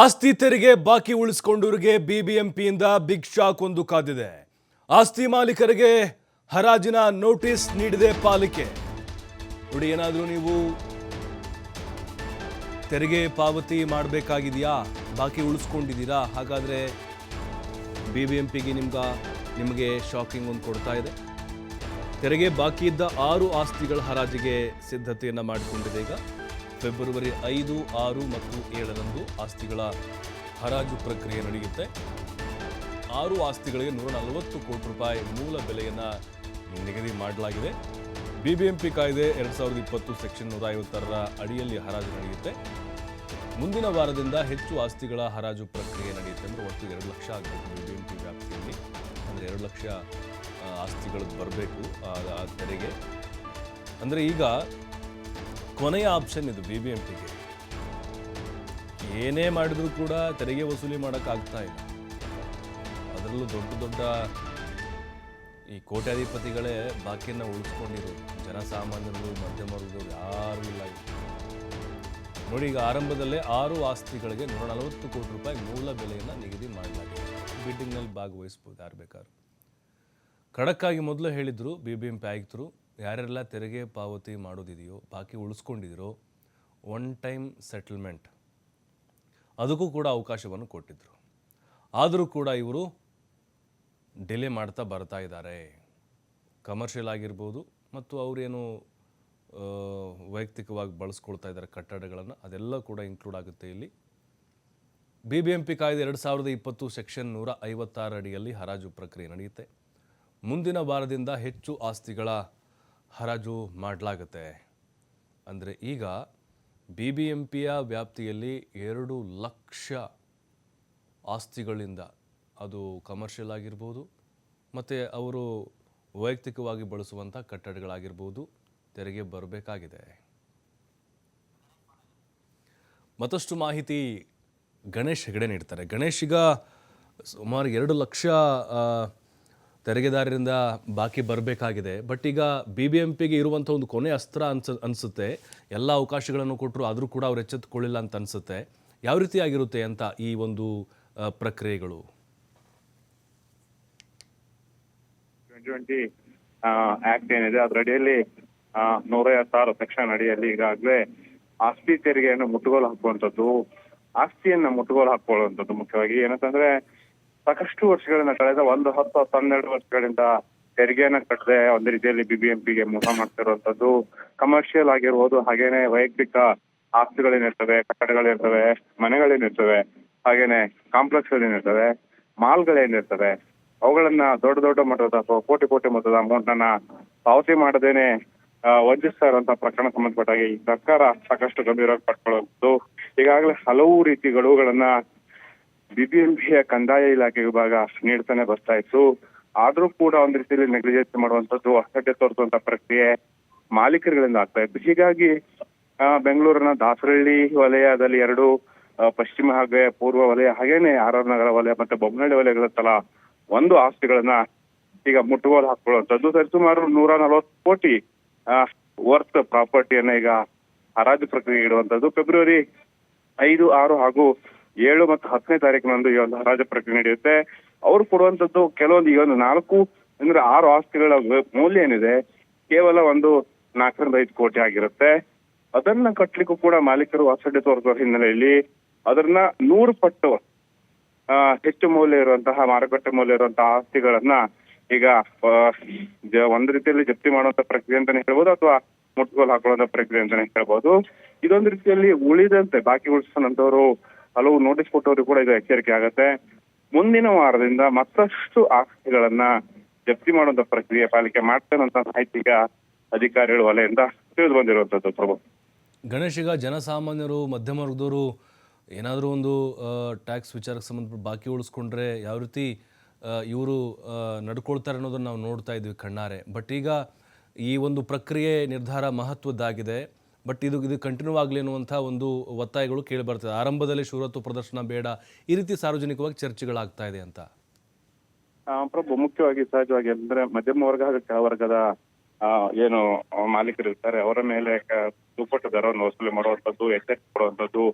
ಆಸ್ತಿ ತೆರಿಗೆ ಬಾಕಿ ಉಳಿಸ್ಕೊಂಡವರಿಗೆ ಬಿಬಿಎಂಪಿಯಿಂದ ಬಿಗ್ ಶಾಕ್ ಒಂದು ಕಾದಿದೆ. ಆಸ್ತಿ ಮಾಲೀಕರಿಗೆ ಹರಾಜಿನ ನೋಟಿಸ್ ನೀಡಿದೆ ಪಾಲಿಕೆ. ನೋಡಿ, ಏನಾದರೂ ನೀವು ತೆರಿಗೆ ಪಾವತಿ ಮಾಡಬೇಕಾಗಿದೆಯಾ? ಬಾಕಿ ಉಳಿಸ್ಕೊಂಡಿದ್ದೀರಾ? ಹಾಗಾದರೆ ಬಿ ಬಿ ಎಂ ಪಿಗೆ ನಿಮ್ಗೆ, ನಿಮಗೆ ಶಾಕಿಂಗ್ ಒಂದು ಕೊಡ್ತಾ ಇದೆ. ತೆರಿಗೆ ಬಾಕಿ ಇದ್ದ ಆರು ಆಸ್ತಿಗಳ ಹರಾಜಿಗೆ ಸಿದ್ಧತೆಯನ್ನು ಮಾಡಿಕೊಂಡಿದೆ ಈಗ. ಫೆಬ್ರವರಿ ಐದು, ಆರು ಮತ್ತು ಏಳರಂದು ಆಸ್ತಿಗಳ ಹರಾಜು ಪ್ರಕ್ರಿಯೆ ನಡೆಯುತ್ತೆ. ಆರು ಆಸ್ತಿಗಳಿಗೆ ನೂರ ನಲವತ್ತು ಕೋಟಿ ರೂಪಾಯಿ ಮೂಲ ಬೆಲೆಯನ್ನು ನಿಗದಿ ಮಾಡಲಾಗಿದೆ. ಬಿಬಿಎಂಪಿ ಕಾಯ್ದೆ ಎರಡು ಸಾವಿರದ ಇಪ್ಪತ್ತು ಸೆಕ್ಷನ್ ನೂರ ಐವತ್ತಾರರ ಅಡಿಯಲ್ಲಿ ಹರಾಜು ನಡೆಯುತ್ತೆ. ಮುಂದಿನ ವಾರದಿಂದ ಹೆಚ್ಚು ಆಸ್ತಿಗಳ ಹರಾಜು ಪ್ರಕ್ರಿಯೆ ನಡೆಯುತ್ತೆ ಅಂದರೆ ಒಟ್ಟು ಎರಡು ಲಕ್ಷ ಆಗಬೇಕು ಬಿಬಿಎಂಪಿ ವ್ಯಾಪ್ತಿಯಲ್ಲಿ. ಅಂದರೆ ಎರಡು ಲಕ್ಷ ಆಸ್ತಿಗಳು ಬರಬೇಕು, ಆ ತೆರಿಗೆ ಅಂದರೆ ಈಗ ಕೊನೆಯ ಆಪ್ಷನ್ ಇದು ಬಿ ಬಿ ಎಂ ಟಿಗೆ ಏನೇ ಮಾಡಿದರೂ ಕೂಡ ತೆರಿಗೆ ವಸೂಲಿ ಮಾಡೋಕ್ಕಾಗ್ತಾ ಇಲ್ಲ. ಅದರಲ್ಲೂ ದೊಡ್ಡ ದೊಡ್ಡ ಈ ಕೋಟ್ಯಾಧಿಪತಿಗಳೇ ಬಾಕಿಯನ್ನು ಉಳಿಸ್ಕೊಂಡಿರೋ ಜನಸಾಮಾನ್ಯರು ಮಧ್ಯಮ ವರ್ಗದವರು ಯಾರೂ ಇಲ್ಲ ಇಲ್ಲಿ. ನೋಡಿ, ಈಗ ಆರಂಭದಲ್ಲೇ ಆರು ಆಸ್ತಿಗಳಿಗೆ ನೂರ ನಲವತ್ತು ಕೋಟಿ ರೂಪಾಯಿ ಮೂಲ ಬೆಲೆಯನ್ನು ನಿಗದಿ ಮಾಡಲಾಗಿದೆ. ಬಿಡ್ಡಿಂಗ್ನಲ್ಲಿ ಭಾಗವಹಿಸ್ಬೋದು ಯಾರು ಬೇಕಾದ್ರೂ. ಖಡಕ್ಕಾಗಿ ಮೊದಲು ಹೇಳಿದರು ಬಿ ಬಿ ಎಂ ಪಿ ಆಯುಕ್ತರು ಯಾರೆಲ್ಲ ತೆರಿಗೆ ಪಾವತಿ ಮಾಡೋದಿದೆಯೋ, ಬಾಕಿ ಉಳಿಸ್ಕೊಂಡಿದ್ದೀರೋ ಒನ್ ಟೈಮ್ ಸೆಟಲ್ಮೆಂಟ್ ಅದಕ್ಕೂ ಕೂಡ ಅವಕಾಶವನ್ನು ಕೊಟ್ಟಿದ್ದರು ಆದರೂ ಕೂಡ ಇವರು ಡಿಲೇ ಮಾಡ್ತಾ ಬರ್ತಾ ಇದ್ದಾರೆ. ಕಮರ್ಷಿಯಲ್ ಆಗಿರ್ಬೋದು ಮತ್ತು ಅವರೇನು ವೈಯಕ್ತಿಕವಾಗಿ ಬಳಸ್ಕೊಳ್ತಾ ಇದ್ದಾರೆ ಕಟ್ಟಡಗಳನ್ನು, ಅದೆಲ್ಲ ಕೂಡ ಇನ್ಕ್ಲೂಡ್ ಆಗುತ್ತೆ ಇಲ್ಲಿ. ಬಿ ಬಿ ಎಂ ಪಿ ಕಾಯ್ದೆ ಎರಡು ಸಾವಿರದ ಇಪ್ಪತ್ತು ಸೆಕ್ಷನ್ ನೂರ ಐವತ್ತಾರು ಅಡಿಯಲ್ಲಿ ಹರಾಜು ಪ್ರಕ್ರಿಯೆ ನಡೆಯುತ್ತೆ. ಮುಂದಿನ ವಾರದಿಂದ ಹೆಚ್ಚು ಆಸ್ತಿಗಳ ಹರಾಜು ಮಾಡಲಾಗುತ್ತೆ. ಅಂದರೆ ಈಗ ಬಿ ಬಿ ಎಂ ಪಿಯ ವ್ಯಾಪ್ತಿಯಲ್ಲಿ ಎರಡು ಲಕ್ಷ ಆಸ್ತಿಗಳಿಂದ ಅದು ಕಮರ್ಷಿಯಲ್ ಆಗಿರ್ಬೋದು, ಮತ್ತು ಅವರು ವೈಯಕ್ತಿಕವಾಗಿ ಬಳಸುವಂಥ ಕಟ್ಟಡಗಳಾಗಿರ್ಬೋದು ತೆರಿಗೆ ಬರಬೇಕಾಗಿದೆ. ಮತ್ತಷ್ಟು ಮಾಹಿತಿ ಗಣೇಶ್ ಹೆಗಡೆ ನೀಡ್ತಾರೆ. ಗಣೇಶ್ ಈಗ ಸುಮಾರು ಎರಡು ಲಕ್ಷ ತೆರಿಗೆದಾರರಿಂದ ಬಾಕಿ ಬರಬೇಕಾಗಿದೆ. ಬಟ್ ಈಗ ಬಿ ಬಿ ಎಂ ಪಿಗೆ ಇರುವಂಥ ಒಂದು ಕೊನೆ ಅಸ್ತ್ರ ಅನ್ಸ ಅನಿಸುತ್ತೆ. ಎಲ್ಲ ಅವಕಾಶಗಳನ್ನು ಕೊಟ್ಟರು ಆದರೂ ಕೂಡ ಅವ್ರು ಎಚ್ಚೆತ್ತುಕೊಳ್ಳಿಲ್ಲ ಅಂತ ಅನಿಸುತ್ತೆ. ಯಾವ ರೀತಿಯಾಗಿರುತ್ತೆ ಅಂತ ಈ ಒಂದು ಪ್ರಕ್ರಿಯೆಗಳು? ಆಕ್ಟ್ ಏನಿದೆ ಅದರ ಅಡಿಯಲ್ಲಿ ಆ, ನೂರ ಐವತ್ತಾರು ಸೆಕ್ಷನ್ ಅಡಿಯಲ್ಲಿ ಈಗಾಗಲೇ ಆಸ್ತಿ ತೆರಿಗೆಯನ್ನು ಮುಟ್ಟುಗೋಲು ಹಾಕುವಂಥದ್ದು ಆಸ್ತಿಯನ್ನ ಮುಟ್ಟುಗೋಲು ಹಾಕೊಳ್ಳುವಂಥದ್ದು ಮುಖ್ಯವಾಗಿ. ಏನಂತಂದ್ರೆ ಸಾಕಷ್ಟು ವರ್ಷಗಳಿಂದ ಕಳೆದ ಒಂದು ಹತ್ತು ಹತ್ತು ಹನ್ನೆರಡು ವರ್ಷಗಳಿಂದ ತೆರಿಗೆಯನ್ನ ಕಟ್ಟದೆ ಒಂದು ರೀತಿಯಲ್ಲಿ ಬಿಬಿಎಂಪಿಗೆ ಮೋಸ ಮಾಡ್ತಿರುವಂತದ್ದು ಕಮರ್ಷಿಯಲ್ ಆಗಿರ್ಬೋದು, ಹಾಗೇನೆ ವೈಯಕ್ತಿಕ ಆಸ್ತಿಗಳೇನಿರ್ತವೆ ಕಟ್ಟಡಗಳಿರ್ತವೆ ಮನೆಗಳೇನಿರ್ತವೆ ಹಾಗೇನೆ ಕಾಂಪ್ಲೆಕ್ಸ್ಗಳೇನಿರ್ತವೆ ಮಾಲ್ಗಳೇನಿರ್ತವೆ ಅವುಗಳನ್ನ ದೊಡ್ಡ ದೊಡ್ಡ ಮಟ್ಟದ ಕೋಟಿ ಕೋಟಿ ಮೊತ್ತದ ಅಮೌಂಟ್ ಅನ್ನ ಪಾವತಿ ಮಾಡದೇನೆ ವಂಚಿಸ್ತಾ ಇರುವಂತಹ ಪ್ರಕರಣ ಸಂಬಂಧಪಟ್ಟಾಗಿ ಸರ್ಕಾರ ಸಾಕಷ್ಟು ಗಂಭೀರವಾಗಿ ಪಡ್ಕೊಳ್ಳುವುದು ಈಗಾಗಲೇ ಹಲವು ರೀತಿ ಗಡುವುಗಳನ್ನ ಬಿಬಿಎಂಪಿಯ ಕಂದಾಯ ಇಲಾಖೆ ವಿಭಾಗ ನೀಡ್ತಾನೆ ಬರ್ತಾ ಇತ್ತು. ಆದ್ರೂ ಕೂಡ ಒಂದ್ ರೀತಿಯಲ್ಲಿ ನೆಗ್ಲಿಜೆನ್ಸ್ ಮಾಡುವಂತದ್ದು ಅಸಡ್ಡೆ ತೋರಿಸುವಂತ ಪ್ರಕ್ರಿಯೆ ಮಾಲೀಕರುಗಳಿಂದ ಆಗ್ತಾ ಇತ್ತು. ಹೀಗಾಗಿ ಬೆಂಗಳೂರಿನ ದಾಸರಳ್ಳಿ ವಲಯದಲ್ಲಿ ಎರಡು ಪಶ್ಚಿಮ ಹಾಗೆ ಪೂರ್ವ ವಲಯ ಹಾಗೇನೆ ಆರ್ ಆರ್ ನಗರ ವಲಯ ಮತ್ತೆ ಬೊಮ್ಮನಹಳ್ಳಿ ವಲಯಗಳ ತಲಾ ಒಂದು ಆಸ್ತಿಗಳನ್ನ ಈಗ ಮುಟ್ಟುಗೋಲು ಹಾಕೊಳ್ಳುವಂತದ್ದು ಸರಿಸುಮಾರು ನೂರ ನಲವತ್ತು ಕೋಟಿ ವರ್ತ್ ಪ್ರಾಪರ್ಟಿಯನ್ನ ಈಗ ಹರಾಜು ಪ್ರಕ್ರಿಯೆ ಇಡುವಂತದ್ದು. ಫೆಬ್ರವರಿ ಐದು, ಆರು ಹಾಗೂ ಏಳು ಮತ್ತು ಹತ್ತನೇ ತಾರೀಕಿನಂದು ಈ ಒಂದು ಹರಾಜು ಪ್ರಕ್ರಿಯೆ ನಡೆಯುತ್ತೆ. ಅವ್ರು ಕೊಡುವಂತದ್ದು ಕೆಲವೊಂದು ಈ ಒಂದು ನಾಲ್ಕು, ಅಂದ್ರೆ ಆರು ಆಸ್ತಿಗಳ ಮೌಲ್ಯ ಏನಿದೆ, ಕೇವಲ ಒಂದು ನಾಲ್ಕರಿಂದ ಐದು ಕೋಟಿ ಆಗಿರುತ್ತೆ. ಅದನ್ನ ಕಟ್ಟಲಿಕ್ಕೂ ಕೂಡ ಮಾಲೀಕರು ಅಸಡ್ಡೆ ತೋರಿಸುವ ಹಿನ್ನೆಲೆಯಲ್ಲಿ ಅದನ್ನ ನೂರು ಪಟ್ಟು ಹೆಚ್ಚು ಮೌಲ್ಯ ಇರುವಂತಹ, ಮಾರುಕಟ್ಟೆ ಮೌಲ್ಯ ಇರುವಂತಹ ಆಸ್ತಿಗಳನ್ನ ಈಗ ಒಂದ್ ರೀತಿಯಲ್ಲಿ ಜಪ್ತಿ ಮಾಡುವಂತ ಪ್ರಕ್ರಿಯೆ ಅಂತಾನೆ ಹೇಳ್ಬೋದು, ಅಥವಾ ಮುಟ್ಗೋಲ್ ಹಾಕೊಳ್ಳುವಂತ ಪ್ರಕ್ರಿಯೆ ಅಂತಾನೆ ಹೇಳ್ಬೋದು. ಇದೊಂದು ರೀತಿಯಲ್ಲಿ ಉಳಿದಂತೆ, ಬಾಕಿ ಉಳಿಸೋಂತವ್ರು ಹಲವು ನೋಟಿಸ್ ಕೊಟ್ಟವರು ಕೂಡ ಇದು ಎಚ್ಚರಿಕೆ ಆಗತ್ತೆ. ಮುಂದಿನ ವಾರದಿಂದ ಮತ್ತಷ್ಟು ಆಸ್ತಿಗಳನ್ನ ಜಪ್ತಿ ಮಾಡುವಂತ ಪ್ರಕ್ರಿಯೆ ಪಾಲಿಕೆ ಮಾಡ್ತೇನೆ ಅಂತ ಮಾಹಿತಿ ಅಧಿಕಾರಿಗಳು ವಲಯದಿಂದ ತಿಳಿದು ಬಂದಿರುವಂತದ್ದು ಪ್ರಭು. ಗಣೇಶ್, ಈಗ ಜನಸಾಮಾನ್ಯರು, ಮಧ್ಯಮ ವರ್ಗದವರು ಏನಾದರೂ ಒಂದು ಟ್ಯಾಕ್ಸ್ ವಿಚಾರಕ್ಕೆ ಸಂಬಂಧಪಟ್ಟು ಬಾಕಿ ಉಳಿಸ್ಕೊಂಡ್ರೆ ಯಾವ ರೀತಿ ಇವರು ನಡ್ಕೊಳ್ತಾರೆ ಅನ್ನೋದನ್ನು ನಾವು ನೋಡ್ತಾ ಇದ್ವಿ ಕಣ್ಣಾರೆ. ಬಟ್ ಈಗ ಈ ಒಂದು ಪ್ರಕ್ರಿಯೆ ನಿರ್ಧಾರ ಮಹತ್ವದ್ದಾಗಿದೆ. ಬಟ್ ಇದು ಇದು ಕಂಟಿನ್ಯೂ ಆಗಲಿ ಒಂದು ಒತ್ತಾಯಗಳು ಕೇಳಿ ಬರ್ತದೆ. ಆರಂಭದಲ್ಲಿ ಶೂರತ್ವ ಪ್ರದರ್ಶನ ಬೇಡ, ಈ ರೀತಿ ಸಾರ್ವಜನಿಕವಾಗಿ ಚರ್ಚೆಗಳಾಗ್ತಾ ಇದೆ ಅಂತ. ಪ್ರಭು, ಮುಖ್ಯವಾಗಿ ಸಹಜವಾಗಿ ಅಂದ್ರೆ ಮಧ್ಯಮ ವರ್ಗ ಹಾಗೂ ಕೆಳವರ್ಗದ ಏನು ಮಾಲೀಕರು ಇರ್ತಾರೆ, ಅವರ ಮೇಲೆ ದುಪ್ಪಟ್ಟು ದರವನ್ನು ವಸೂಲಿ ಮಾಡುವಂತದ್ದು ಎಚ್ಚರಿಕೆ ಕೊಡುವಂತದ್ದು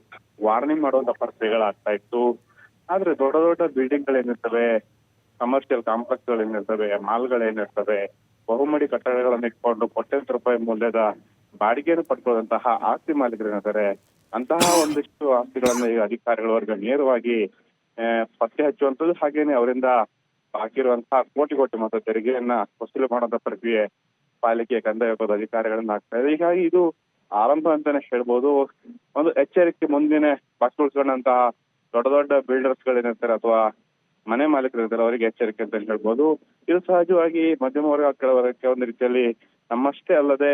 ವಾರ್ನಿಂಗ್ ಮಾಡುವಂತ ಪರಿಸ್ಥಿತಿಗಳಾಗ್ತಾ ಇತ್ತು. ಆದ್ರೆ ದೊಡ್ಡ ದೊಡ್ಡ ಬಿಲ್ಡಿಂಗ್ ಗಳೇನಿರ್ತವೆ ಕಮರ್ಷಿಯಲ್ ಕಾಂಪ್ಲೆಕ್ಸ್ ಗಳೇನಿರ್ತವೆ ಮಾಲ್ಗಳೇನಿರ್ತವೆ ಬಹುಮಡಿ ಕಟ್ಟಡಗಳನ್ನು ಇಟ್ಕೊಂಡು ಕೋಟ್ಯಂತರ ರೂಪಾಯಿ ಮೌಲ್ಯದ ಬಾಡಿಗೆಯನ್ನು ಪಡ್ಕೊಳ್ಳುವಂತಹ ಆಸ್ತಿ ಮಾಲೀಕರೇನಾದರೆ ಅಂತಹ ಒಂದಿಷ್ಟು ಆಸ್ತಿಗಳನ್ನ ಈಗ ಅಧಿಕಾರಿಗಳ ವರ್ಗ ನೇರವಾಗಿ ಪತ್ತೆ ಹಚ್ಚುವಂಥದ್ದು ಹಾಗೇನೆ ಅವರಿಂದ ಬಾಕಿ ಇರುವಂತಹ ಕೋಟಿ ಕೋಟಿ ಮತ್ತು ತೆರಿಗೆಯನ್ನ ವಸೂಲಿ ಮಾಡುವಂತ ಪ್ರಕ್ರಿಯೆ ಪಾಲಿಕೆಯ ಕಂದಾಯ ವಿಭಾಗದ ಅಧಿಕಾರಿಗಳನ್ನ ಆಗ್ತಾ ಇದೆ. ಹೀಗಾಗಿ ಇದು ಆರಂಭ ಅಂತಾನೆ ಹೇಳ್ಬೋದು. ಒಂದು ಎಚ್ಚರಿಕೆ ಮುಂದಿನ ಬಾಕಿ ಉಳಿಸ್ಕೊಂಡಂತಹ ದೊಡ್ಡ ದೊಡ್ಡ ಬಿಲ್ಡರ್ಸ್ ಗಳೇನಿರ್ತಾರೆ ಅಥವಾ ಮನೆ ಮಾಲೀಕರು ಇರ್ತಾರೆ ಅವರಿಗೆ ಎಚ್ಚರಿಕೆ ಅಂತ ಹೇಳ್ಬೋದು. ಇದು ಸಹಜವಾಗಿ ಮಧ್ಯಮ ವರ್ಗ ಕೆಳವರ್ಗಕ್ಕೆ ಒಂದು ರೀತಿಯಲ್ಲಿ ನಮ್ಮಷ್ಟೇ ಅಲ್ಲದೆ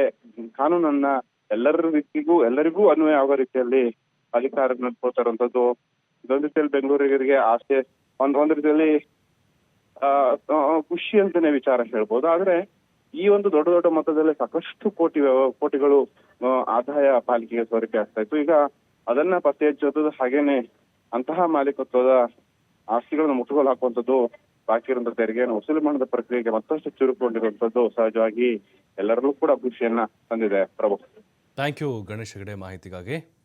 ಕಾನೂನನ್ನ ಎಲ್ಲರ ರೀತಿಗೂ ಎಲ್ಲರಿಗೂ ಅನ್ವಯ ಆಗೋ ರೀತಿಯಲ್ಲಿ ಅಧಿಕಾರ ಇರುವಂತದ್ದು. ಇದೊಂದು ರೀತಿಯಲ್ಲಿ ಬೆಂಗಳೂರಿಗರಿಗೆ ಆಸೆ, ಒಂದ್ ಒಂದ್ ರೀತಿಯಲ್ಲಿ ಖುಷಿ ಅಂತಾನೆ ವಿಚಾರ ಹೇಳ್ಬೋದು. ಆದ್ರೆ ಈ ಒಂದು ದೊಡ್ಡ ದೊಡ್ಡ ಮೊತ್ತದಲ್ಲಿ ಸಾಕಷ್ಟು ಕೋಟಿ ಕೋಟಿಗಳು ಆದಾಯ ಪಾಲಿಕೆಗೆ ಸೋರಿಕೆ ಆಗ್ತಾ ಇತ್ತು. ಈಗ ಅದನ್ನ ಪತ್ತೆ ಹಚ್ಚೋದು ಹಾಗೇನೆ ಅಂತಹ ಮಾಲೀಕತ್ವದ ಆಸ್ತಿಗಳನ್ನು ಮುಟ್ಟುಗೋಲು ಹಾಕುವಂಥದ್ದು ಬಾಕಿ ಇರುವಂತ ತೆರಿಗೆಯನ್ನು ವಸೂಲಿ ಮಾಡಿದ ಪ್ರಕ್ರಿಯೆಗೆ ಮತ್ತಷ್ಟು ಚುರುಕುಗೊಂಡಿರುವಂತದ್ದು ಸಹಜವಾಗಿ ಎಲ್ಲರಲ್ಲೂ ಕೂಡ ಖುಷಿಯನ್ನ ತಂದಿದೆ. ಪ್ರಭು. ಥ್ಯಾಂಕ್ ಯು ಗಣೇಶ್ ಹೆಗಡೆ ಮಾಹಿತಿಗಾಗಿ.